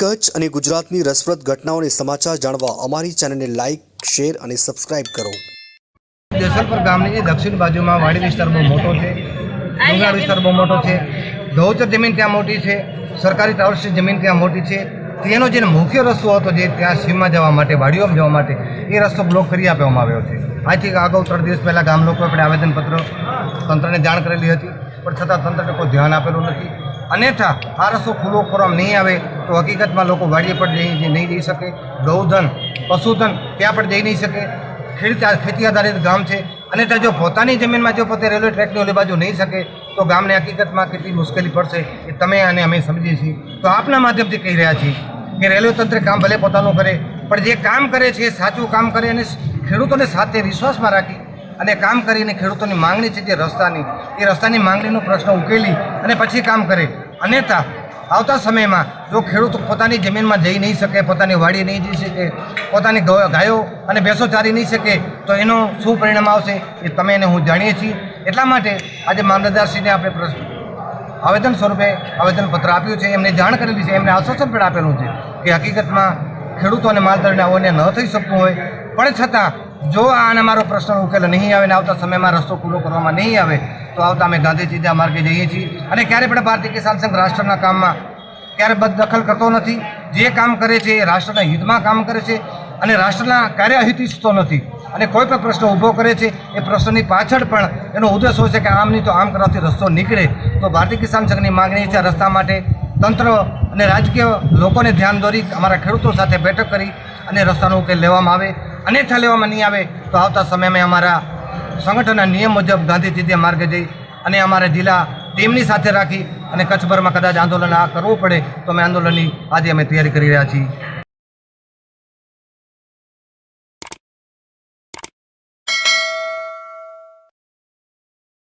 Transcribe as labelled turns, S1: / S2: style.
S1: કચ્છ અને ગુજરાતની રસપ્રદ ઘટનાઓને સમાચાર જાણવા અમારી ચેનલને લાઇક શેર અને સબસ્ક્રાઇબ કરો.
S2: દેસલપર ગામની દક્ષિણ બાજુમાં વાડી વિસ્તાર બહુ મોટો છે, ડુંગરાળ વિસ્તાર બહુ મોટો છે ગૌચર જમીન ત્યાં મોટી છે, સરકારી ટાવર્સની જમીન ત્યાં મોટી છે. તેનો જે મુખ્ય રસ્તો હતો જે ત્યાં સીમમાં જવા માટે વાડીઓમાં જવા માટે, એ રસ્તો બ્લોક કરી આપવામાં આવ્યો છે. આજથી અગાઉ ત્રણ દિવસ પહેલાં ગામ લોકોએ આપણે આવેદનપત્ર તંત્રને જાણ કરેલી હતી, પણ છતાં તંત્રને કોઈ ધ્યાન આપેલું નથી. અન્યથા આ રસ્તો ખુલ્લો કરવામાં નહીં આવે તો હકીકતમાં લોકો વાડીએ પણ જઈ નહીં જઈ શકે. ગૌધન, પશુધન ત્યાં પણ જઈ નહીં શકે. ખેતી ખેતી આધારિત ગામ છે. અને ત્યાં જો પોતાની જમીનમાં જો પોતે રેલવે ટ્રેકની ઓલી બાજુ નહીં શકે, તો ગામને હકીકતમાં કેટલી મુશ્કેલી પડશે એ તમે અને અમે સમજીએ છીએ. તો આપના માધ્યમથી કહી રહ્યા છીએ કે રેલવે તંત્ર કામ ભલે પોતાનું કરે, પણ જે કામ કરે છે એ સાચું કામ કરે અને ખેડૂતોને સાથે વિશ્વાસમાં રાખી અને કામ કરીને ખેડૂતોની માંગણી છે જે રસ્તાની, એ રસ્તાની માંગણીનો પ્રશ્ન ઉકેલી અને પછી કામ કરે. અન્યથા આવતા સમયમાં જો ખેડૂત પોતાની જમીનમાં જઈ નહીં શકે, પોતાની વાડી નહીં જઈ શકે, પોતાની ગાયો અને ભેંસો ચારી નહીં શકે, તો એનો શું પરિણામ આવશે એ તમે એને હું જાણીએ છીએ. એટલા માટે આજે મામલતદારશ્રીને આપણે પ્રશ્ન આવેદન સ્વરૂપે આવેદનપત્ર આપ્યું છે. એમને જાણ કરેલી છે. એમને આશ્વાસન પણ આપેલું છે કે હકીકતમાં ખેડૂતો અને માલધારીને આવું ન થઈ શકતું હોય. પણ છતાં જો આને મારો પ્રશ્ન ઉકેલ નહીં આવે ને આવતા સમયમાં રસ્તો ખુલ્લો કરવામાં નહીં આવે, તો આવતા અમે ગાંધીજીના માર્ગે જઈએ છીએ. અને ક્યારે પણ ભારતીય કિસાન સંઘ રાષ્ટ્રના કામમાં ક્યારે બદદખલ કરતો નથી, જે કામ કરે છે એ રાષ્ટ્રના હિતમાં કામ કરે છે અને રાષ્ટ્રના ક્યારે અહિત ઈચ્છતો નથી. અને કોઈ પણ પ્રશ્ન ઊભો કરે છે, એ પ્રશ્નની પાછળ પણ એનો ઉદ્દેશ હોય છે કે આમ નહીં તો આમ કરવાથી રસ્તો નીકળે. તો ભારતીય કિસાન સંઘની માગણી છે રસ્તા માટે તંત્ર અને રાજકીય લોકોને ધ્યાન દોરી, અમારા ખેડૂતો સાથે બેઠક કરી અને રસ્તાનો ઉકેલ લેવામાં આવે. અન્યથા લેવામાં નહીં આવે, તો આવતા સમયમાં અમારા સંગઠનના નિયમ મુજબ ગાંધીજી માર્ગે જઈ અને અમારા જિલ્લા ટીમની સાથે રાખી અને કચ્છભરમાં કદાચ આંદોલન આ કરવું પડે, તો અમે આંદોલનની આજે અમે તૈયારી કરી રહ્યા છીએ.